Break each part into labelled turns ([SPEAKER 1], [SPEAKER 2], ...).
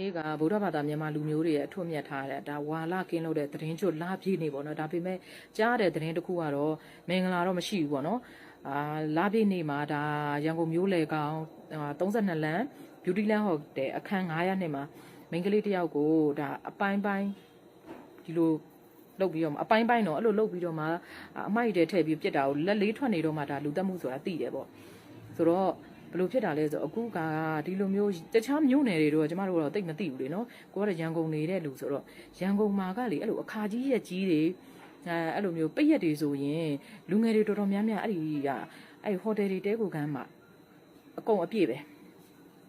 [SPEAKER 1] နေ့ကဗုဒ္ဓဘာသာမြန်မာလူမျိုးတွေရဲ့အထွတ်မြတ်ထားတဲ့ဒါဝါလကင်းလို့တဲ့သတင်းကျွတ်လာပြည့်နေပေါ့နော်ဒါပေမဲ့ကြားတဲ့သတင်းတစ်ခုကတော့မင်္ဂလာတော့မရှိဘူးပေါ့နော်အာလာပြည့်နေမှာဒါရန်ကုန်မြို့လေကောင်32လမ်း beauty land hotel အခန်း900နှစ်မှာမိန်းကလေးတစ်ယောက်ကိုဒါအပိုင်းပိုင်းဒီလိုလုတ်ပြီးတော့မှအပိုင်းပိုင်းတော့အဲ့လိုလုတ်ပြီးတော့မှအမိုက်တွေထည့်ပြီးပြစ်တာကိုလက်လေးထွက်နေတော့မှဒါလူတက်မှုဆိုတာသိတယ်ပေါ့ဆိုတော့ ဘယ်လိုဖြစ်တာလဲဆိုတော့အခုကဒီလိုမျိုးတခြားမြို့နယ်တွေတော့ကျမတို့တော့တိတ်မသိဘူးလေနော်ကိုကတော့ရန်ကုန်နေတဲ့လူဆိုတော့ရန်ကုန်မှာကလေအဲ့လိုအခါကြီးရက်ကြီးတွေအဲအဲ့လိုမျိုးပိတ်ရက်တွေဆိုရင်လူငယ်တွေတော်တော်များများအဲ့ဒီကအဲ့ဟိုတယ်တွေတဲကိုကမ်းမှာအကုန်အပြည့်ပဲ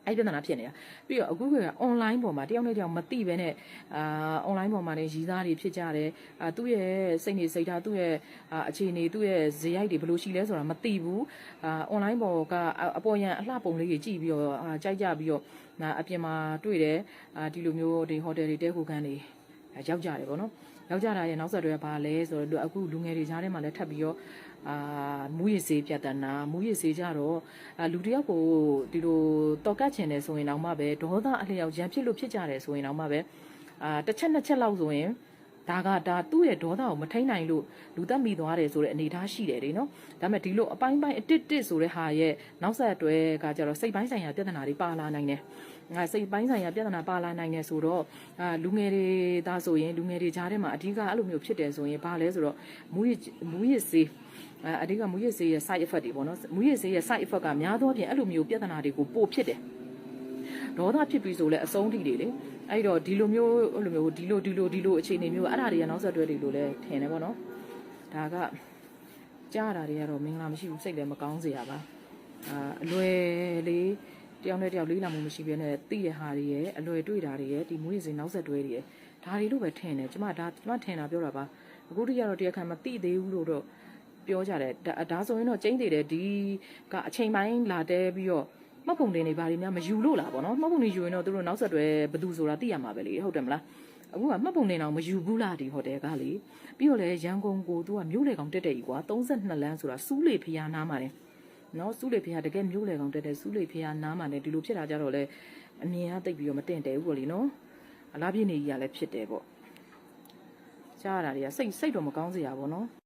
[SPEAKER 1] အဲ့ပြဿနာဖြစ်နေတာပြီးတော့အခုကအွန်လိုင်းပေါ်မှာတယောက်နဲ့တယောက်မသိပဲနဲ့အာအွန်လိုင်းပေါ်မှာနေရည်သားတွေဖြစ်ကြတယ်အာသူ့ရဲ့စိတ်နေစိတ်ထားသူ့ရဲ့အာအခြေအနေသူ့ရဲ့ဇယိုက်တွေဘယ်လိုရှိလဲဆိုတာမသိဘူးအာအွန်လိုင်းပေါ်ကအပေါ်ရန်အလှပုံလေးတွေကြည့်ပြီးတော့အာကြိုက်ကြပြီးတော့နာအပြင်မှာတွေ့တယ်အာဒီလိုမျိုးဒီဟိုတယ်တွေတဲခိုခန်းတွေရောက်ကြတယ်ပေါ့နော် ရောက်ကြတာရဲ့နောက်ဆက်တွဲဘာလဲဆိုတော့အခုလူငယ်တွေကြားထဲမှာလည်းထပ်ပြီးတော့အာမူရည်စေးပြတ်တနာမူရည်စေးကြတော့အာလူတယောက်ကိုဒီလိုတော်ကတ်ချင်တယ်ဆိုရင်တော့မှပဲဒေါသအလျောက်ရံဖြစ်လို့ဖြစ်ကြတယ်ဆိုရင်တော့မှပဲအာတစ်ချက်နှစ်ချက်လောက်ဆိုရင် ဒါကဒါသူ့ရဲ့ဒေါသကိုမထိန်နိုင်လို့လူသက်မိသွားတယ်ဆိုတဲ့အနေအထားရှိတယ်လေနော်ဒါပေမဲ့ဒီလိုအပိုင်းပိုင်းအတစ်တစ်ဆိုတဲ့ဟာရဲ့နောက်ဆက်တွဲကကြတော့စိတ်ပိုင်းဆိုင်ရာပြဿနာတွေပါလာနိုင်တယ်ငါစိတ်ပိုင်းဆိုင်ရာပြဿနာပါလာနိုင်တယ်ဆိုတော့အာလူငယ်တွေဒါဆိုရင်လူငယ်တွေကြားထဲမှာအဓိကအဲ့လိုမျိုးဖြစ်တယ်ဆိုရင်ဘာလဲဆိုတော့မူရမူရစေးအဲအဓိကမူရစေးရဲ့ side effect တွေပေါ့နော်မူရစေးရဲ့ side effect ကများသောအားဖြင့်အဲ့လိုမျိုးပြဿနာတွေကိုပို့ဖြစ်တယ်ဒေါသဖြစ်ပြီးဆိုလဲအဆုံးထိတွေလေ အဲ့တော့ဒီလိုမျိုးအဲ့လိုမျိုးဒီလိုဒီလိုဒီလိုအခြေအနေမျိုးအဲ့ဒါတွေကနောက်ဆက်တွဲတွေလို့လဲထင်တယ်ပေါ့နော်ဒါကကြားတာတွေကတော့မင်္ဂလာမရှိဘူးစိတ်လည်းမကောင်းစေရပါအာအလွယ်လေးတယောက်နဲ့တယောက်လေးလာမှုမရှိဘဲနဲ့သိတဲ့ဟာတွေရဲ့အလွယ်တွေ့တာတွေရဲ့ဒီမွေးစင်နောက်ဆက်တွဲတွေရဲ့ဒါတွေလို့ပဲထင်တယ်ကျမဒါကျမထင်တာပြောတာပါအခုတည်းကတော့တရားခံမသိသေးဘူးလို့တော့ပြောကြတယ်ဒါဒါဆိုရင်တော့ကျင်းသေးတယ်ဒီကအချိန်ပိုင်းလာတဲပြီးတော့ မှတ်ပုံတင်နေပါလိမ့်များမယူလို့လားဗောနော်မှတ်ပုံတင်ယူရင်တော့သူတို့နောက်ဆက်တွဲဘယ်သူဆိုတာသိရမှာပဲလေဟုတ်တယ်မလားအခုကမှတ်ပုံတင်အောင်မယူဘူးလားဒီဟိုတယ်ကလေပြီးတော့လေရန်ကုန်ကိုသူကမြို့လေကောင်တက်တက်ကြီးကွာ32လမ်းဆိုတာစူးလေဖျားနားမှာတယ်နော်စူးလေဖျားတကယ်မြို့လေကောင်တက်တက်စူးလေဖျားနားမှာတယ်ဒီလိုဖြစ်တာကြတော့လေအမြင်ကတိတ်ပြီးတော့မတင်တယ်ဘူးပေါ့လေနော်အလားပြည့်နေကြီးကလည်းဖြစ်တယ်ပေါ့ကြားရတာတွေကစိတ်စိတ်တော့မကောင်းစရာပေါ့နော်